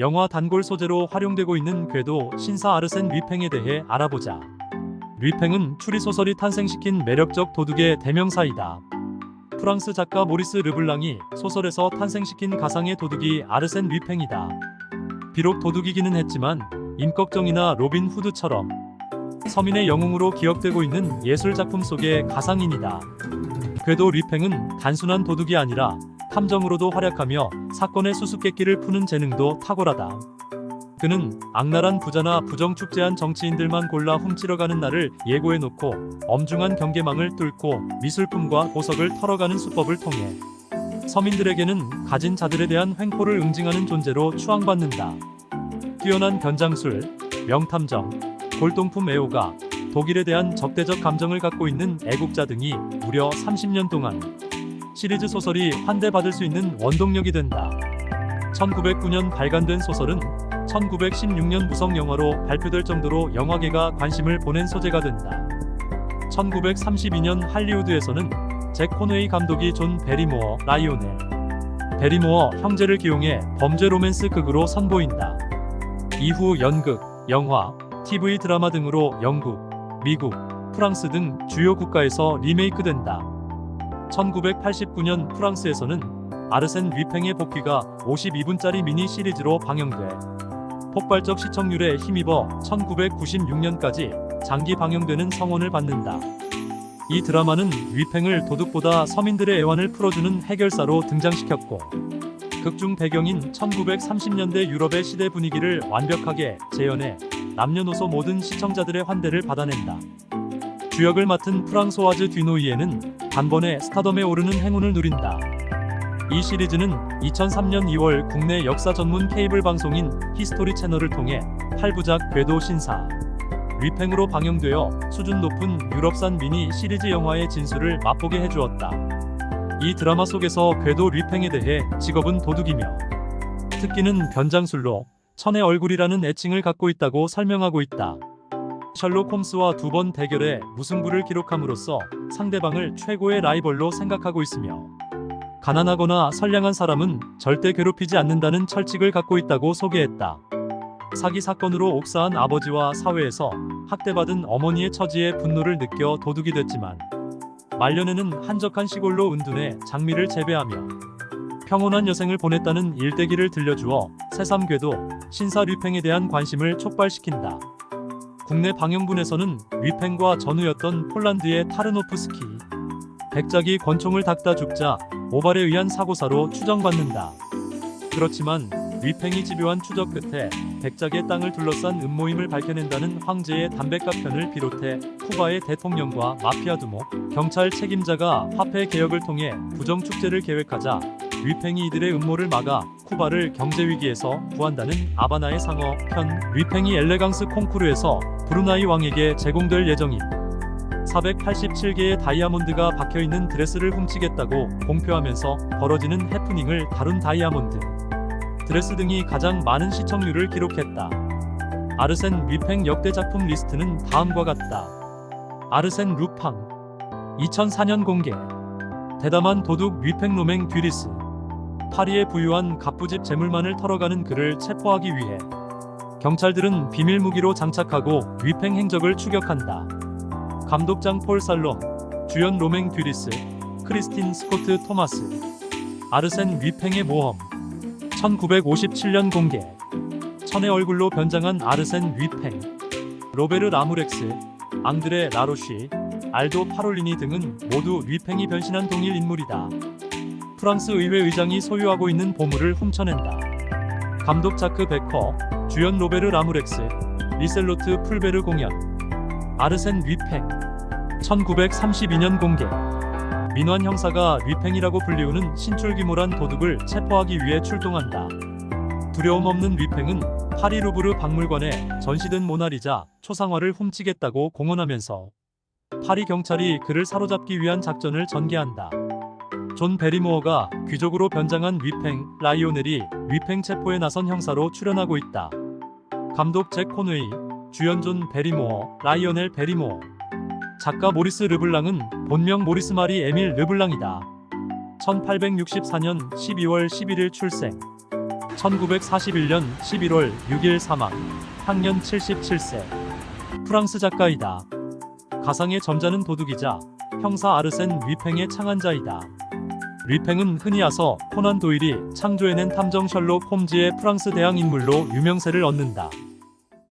영화 단골 소재로 활용되고 있는 궤도 신사 아르센 류팽에 대해 알아보자. 류팽은 추리소설이 탄생시킨 매력적 도둑의 대명사이다. 프랑스 작가 모리스 르블랑이 소설에서 탄생시킨 가상의 도둑이 아르센 류팽이다. 비록 도둑이기는 했지만 임꺽정이나 로빈 후드처럼 서민의 영웅으로 기억되고 있는 예술 작품 속의 가상인이다. 궤도 류팽은 단순한 도둑이 아니라 탐정으로도 활약하며 사건의 수수께끼를 푸는 재능도 탁월하다. 그는 악랄한 부자나 부정축제한 정치인들만 골라 훔치러가는 날을 예고해놓고 엄중한 경계망을 뚫고 미술품과 보석을 털어가는 수법을 통해 서민들에게는 가진 자들에 대한 횡포를 응징하는 존재로 추앙받는다. 뛰어난 변장술, 명탐정, 골동품 애호가, 독일에 대한 적대적 감정을 갖고 있는 애국자 등이 무려 30년 동안 시리즈 소설이 환대받을 수 있는 원동력이 된다. 1909년 발간된 소설은 1916년 무성 영화로 발표될 정도로 영화계가 관심을 보낸 소재가 된다. 1932년 할리우드에서는 잭 코네이 감독이 존 베리모어 라이오넬 베리모어 형제를 기용해 범죄 로맨스 극으로 선보인다. 이후 연극, 영화, TV 드라마 등으로 영국, 미국, 프랑스 등 주요 국가에서 리메이크된다. 1989년 프랑스에서는 아르센 뷔팽의 복귀가 52분짜리 미니 시리즈로 방영돼 폭발적 시청률에 힘입어 1996년까지 장기 방영되는 성원을 받는다. 이 드라마는 뷔팽을 도둑보다 서민들의 애환을 풀어주는 해결사로 등장시켰고 극중 배경인 1930년대 유럽의 시대 분위기를 완벽하게 재현해 남녀노소 모든 시청자들의 환대를 받아낸다. 주역을 맡은 프랑소와즈 뒤노이에는 단번에 스타덤에 오르는 행운을 누린다. 이 시리즈는 2003년 2월 국내 역사 전문 케이블 방송인 히스토리 채널을 통해 8부작 궤도 신사 위팽으로 방영되어 수준 높은 유럽산 미니 시리즈 영화의 진수를 맛보게 해주었다. 이 드라마 속에서 궤도 리팽에 대해 직업은 도둑이며 특기는 변장술로 천의 얼굴이라는 애칭을 갖고 있다고 설명하고 있다. 셜록 홈스와 두 번 대결해 무승부를 기록함으로써 상대방을 최고의 라이벌로 생각하고 있으며 가난하거나 선량한 사람은 절대 괴롭히지 않는다는 철칙을 갖고 있다고 소개했다. 사기 사건으로 옥사한 아버지와 사회에서 학대받은 어머니의 처지에 분노를 느껴 도둑이 됐지만 말년에는 한적한 시골로 은둔해 장미를 재배하며 평온한 여생을 보냈다는 일대기를 들려주어 새삼 궤도 신사 류팽에 대한 관심을 촉발시킨다. 국내 방영분에서는 류팽과 전우였던 폴란드의 타르노프스키 백작이 권총을 닦다 죽자 모발에 의한 사고사로 추정받는다. 그렇지만 류팽이 집요한 추적 끝에 백작의 땅을 둘러싼 음모임을 밝혀낸다는 황제의 담백가 편을 비롯해 쿠바의 대통령과 마피아 두목, 경찰 책임자가 화폐 개혁을 통해 부정 축제를 계획하자 류팽이 이들의 음모를 막아 쿠바를 경제 위기에서 구한다는 아바나의 상어 편 류팽이 엘레강스 콩쿠르에서 브루나이 왕에게 제공될 예정인 487개의 다이아몬드가 박혀 있는 드레스를 훔치겠다고 공표하면서 벌어지는 해프닝을 다룬 다이아몬드. 드레스 등이 가장 많은 시청률을 기록했다. 아르센 류팽 역대 작품 리스트는 다음과 같다. 아르센 루팡. 2004년 공개. 대담한 도둑 류팽 로맹 듀리스 파리에 부유한 갑부집 재물만을 털어가는 그를 체포하기 위해 경찰들은 비밀 무기로 장착하고 류팽 행적을 추격한다. 감독장 폴 살롬, 주연 로맹 듀리스, 크리스틴 스코트 토마스, 아르센 류팽의 모험 1957년 공개 천의 얼굴로 변장한 아르센 류팽 로베르 라무렉스 앙드레 라로쉬 알도 파롤리니 등은 모두 류팽이 변신한 동일 인물이다 프랑스 의회 의장이 소유하고 있는 보물을 훔쳐낸다 감독 자크 베커 주연 로베르 라무렉스 리셀로트 풀베르 공연 아르센 류팽 1932년 공개 민환 형사가 류팽이라고 불리우는 신출귀몰한 도둑을 체포하기 위해 출동한다. 두려움 없는 류팽은 파리 루브르 박물관에 전시된 모나리자 초상화를 훔치겠다고 공언하면서 파리 경찰이 그를 사로잡기 위한 작전을 전개한다. 존 베리모어가 귀족으로 변장한 류팽, 라이오넬이 류팽 체포에 나선 형사로 출연하고 있다. 감독 잭 코네이, 주연 존 베리모어, 라이오넬 베리모어 작가 모리스 르블랑은 본명 모리스 마리 에밀 르블랑이다. 1864년 12월 11일 출생. 1941년 11월 6일 사망. 향년 77세. 프랑스 작가이다. 가상의 점자는 도둑이자 형사 아르센 위팽의 창안자이다. 위팽은 흔히 아서 코난 도일이 창조해낸 탐정 셜록 홈즈의 프랑스 대항 인물로 유명세를 얻는다.